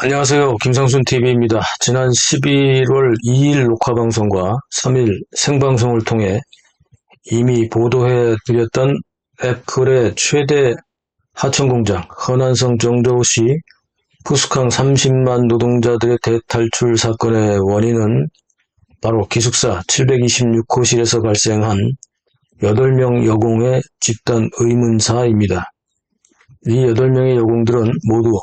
안녕하세요. 김상순 TV입니다. 지난 11월 2일 녹화 방송과 3일 생방송을 통해 이미 보도해 드렸던 애플의 최대 하청 공장 허난성 정저우시 푸스康 30만 노동자들의 대탈출 사건의 원인은 바로 기숙사 726호실에서 발생한 8명 여공의 집단 의문사입니다. 이 8명의 여공들은 모두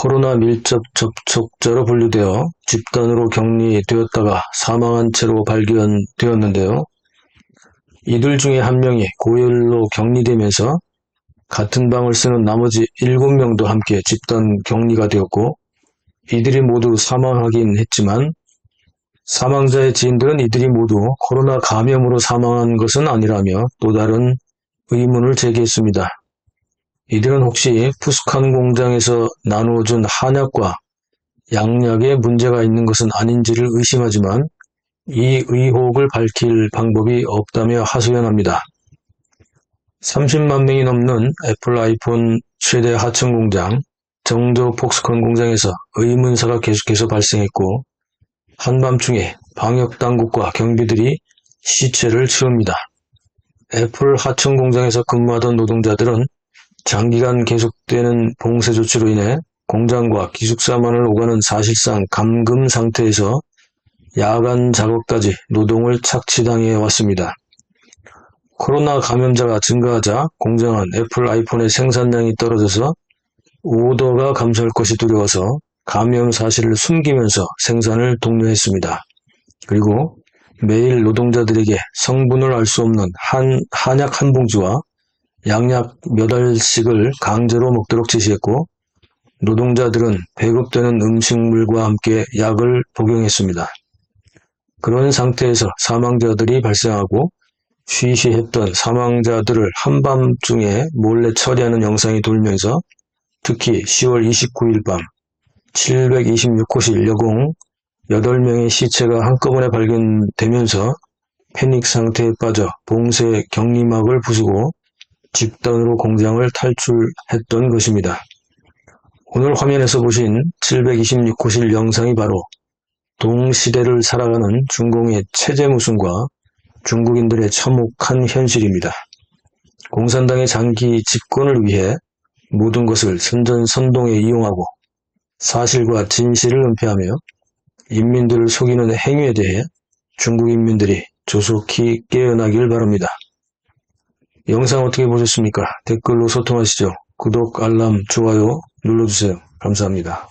코로나 밀접 접촉자로 분류되어 집단으로 격리되었다가 사망한 채로 발견되었는데요. 이들 중에 한 명이 고열로 격리되면서 같은 방을 쓰는 나머지 7명도 함께 집단 격리가 되었고 이들이 모두 사망하긴 했지만 사망자의 지인들은 이들이 모두 코로나 감염으로 사망한 것은 아니라며 또 다른 의문을 제기했습니다. 이들은 혹시 푸스칸 공장에서 나누어준 한약과 양약에 문제가 있는 것은 아닌지를 의심하지만 이 의혹을 밝힐 방법이 없다며 하소연합니다. 30만 명이 넘는 애플 아이폰 최대 하청 공장 정저 폭스콘 공장에서 의문사가 계속해서 발생했고 한밤중에 방역당국과 경비들이 시체를 치웁니다. 애플 하청 공장에서 근무하던 노동자들은 장기간 계속되는 봉쇄 조치로 인해 공장과 기숙사만을 오가는 사실상 감금 상태에서 야간 작업까지 노동을 착취당해 왔습니다. 코로나 감염자가 증가하자 공장은 애플 아이폰의 생산량이 떨어져서 오더가 감소할 것이 두려워서 감염 사실을 숨기면서 생산을 독려했습니다. 그리고 매일 노동자들에게 성분을 알 수 없는 한, 한약 한 봉지와 양약 몇 알씩을 강제로 먹도록 지시했고 노동자들은 배급되는 음식물과 함께 약을 복용했습니다. 그런 상태에서 사망자들이 발생하고 쉬쉬했던 사망자들을 한밤중에 몰래 처리하는 영상이 돌면서 특히 10월 29일 밤 726호실 여공 8명의 시체가 한꺼번에 발견되면서 패닉 상태에 빠져 봉쇄 격리막을 부수고 집단으로 공장을 탈출했던 것입니다. 오늘 화면에서 보신 726호실 영상이 바로 동시대를 살아가는 중공의 체제무순과 중국인들의 참혹한 현실입니다. 공산당의 장기 집권을 위해 모든 것을 선전선동에 이용하고 사실과 진실을 은폐하며 인민들을 속이는 행위에 대해 중국 인민들이 조속히 깨어나길 바랍니다. 영상 어떻게 보셨습니까? 댓글로 소통하시죠. 구독, 알람, 좋아요 눌러주세요. 감사합니다.